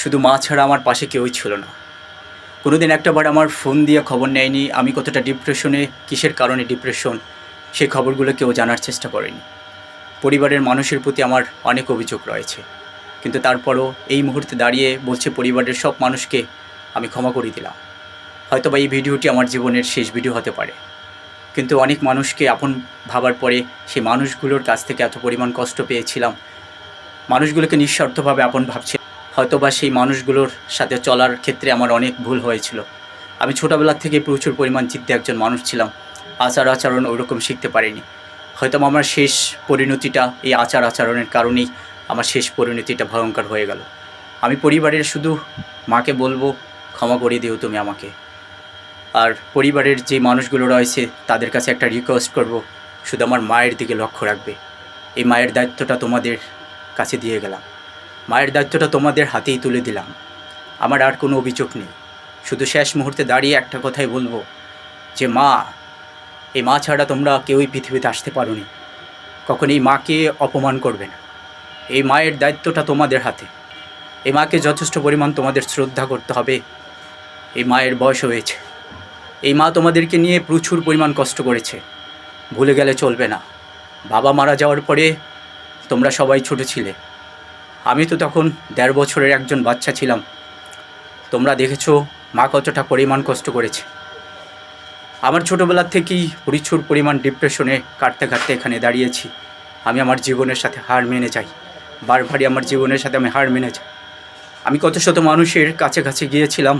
শুধু মা ছাড়া আমার পাশে কেউই ছিল না। কোনোদিন একটাবার আমার ফোন দিয়ে খবর নেয়নি, আমি কতটা ডিপ্রেশনে, কিসের কারণে ডিপ্রেশন সেই খবরগুলো কেউ জানার চেষ্টা করেনি। পরিবারের মানুষের প্রতি আমার অনেক অভিযোগ রয়েছে, কিন্তু তারপরও এই মুহূর্তে দাঁড়িয়ে বলছে পরিবারের সব মানুষকে আমি ক্ষমা করে দিলাম। হয়তো বা এই ভিডিওটি আমার জীবনের শেষ ভিডিও হতে পারে। কিন্তু অনেক মানুষকে আপন ভাবার পরে সেই মানুষগুলোর কাছ থেকে এত পরিমাণ কষ্ট পেয়েছিলাম। মানুষগুলোকে নিঃস্বার্থভাবে আপন ভাবছি হয়তো বা সেই মানুষগুলোর সাথে চলার ক্ষেত্রে আমার অনেক ভুল হয়েছিল। আমি ছোটোবেলা থেকে প্রচুর পরিমাণ চিত্তে একজন মানুষ ছিলাম। আচার আচরণ ওইরকম শিখতে পারিনি। হয়তো আমার শেষ পরিণতিটা এই আচার আচরণের কারণেই আমার শেষ পরিণতিটা ভয়ঙ্কর হয়ে গেল। আমি পরিবারের শুধু মাকে বলব, ক্ষমা করে দিও তুমি আমাকে। আর পরিবারের যে মানুষগুলো রয়েছে, তাদের কাছে একটা রিকোয়েস্ট করব, শুধু আমার মায়ের দিকে লক্ষ্য রাখবে। এই মায়ের দায়িত্বটা তোমাদের কাছে দিয়ে গেলাম। মায়ের দায়িত্বটা তোমাদের হাতেই তুলে দিলাম। আমার আর কোনো অভিযোগ নেই। শুধু শেষ মুহূর্তে দাঁড়িয়ে একটা কথাই বলব যে মা, এই মা ছাড়া তোমরা কেউই পৃথিবীতে আসতে পারো নি কখন এই মাকে অপমান করবে না। এই মায়ের দায়িত্বটা তোমাদের হাতে। এই মাকে যথেষ্ট পরিমাণ তোমাদের শ্রদ্ধা করতে হবে। এই মায়ের বয়স হয়েছে। এই মা তোমাদেরকে নিয়ে প্রচুর পরিমাণ কষ্ট করেছে। ভুলে গেলে চলবে না। বাবা মারা যাওয়ার পরে তোমরা সবাই ছোটো ছিলে। আমি তো তখন দেড় বছরের একজন বাচ্চা ছিলাম। তোমরা দেখেছ মা কতটা পরিমাণ কষ্ট করেছে। আমার ছোটোবেলার থেকেই প্রচুর পরিমাণ ডিপ্রেশনে কাটতে কাটতে এখানে দাঁড়িয়েছি। আমি আমার জীবনের সাথে হার মেনে যাই। বারবারই আমার জীবনের সাথে আমি হার মেনে যাই। আমি কত শত মানুষের কাছে কাছে গিয়েছিলাম,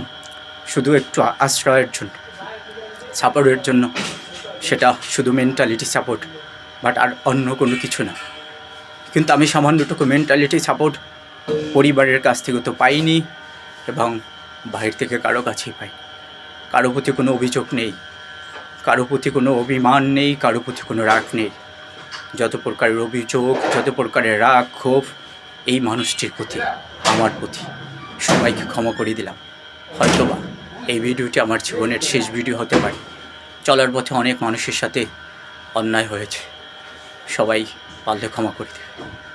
শুধু একটু আশ্রয়ের জন্য সাপোর্টের জন্য। সেটা শুধু মেন্টালিটি সাপোর্ট বাট আর অন্য কোনো কিছু না। কিন্তু আমি সামান্যটুকু মেন্টালিটি সাপোর্ট পরিবারের কাছ থেকে তো পাইনি এবং বাইরে থেকে কারও কাছেই পাই কারও প্রতি কোনো অভিযোগ নেই, কারও প্রতি কোনো অভিমান নেই, কারও প্রতি কোনো রাগ নেই। যত প্রকারের অভিযোগ, যত প্রকারের রাগ, ক্ষোভ, এই মানুষটির প্রতি, আমার প্রতি, সবাইকে ক্ষমা করে দিলাম। হয়তোবা এই ভিডিওটি আমার জীবনের শেষ ভিডিও হতে পারে। চলার পথে অনেক মানুষের সাথে অন্যায় হয়েছে। সবাই পারলে ক্ষমা করে দেবে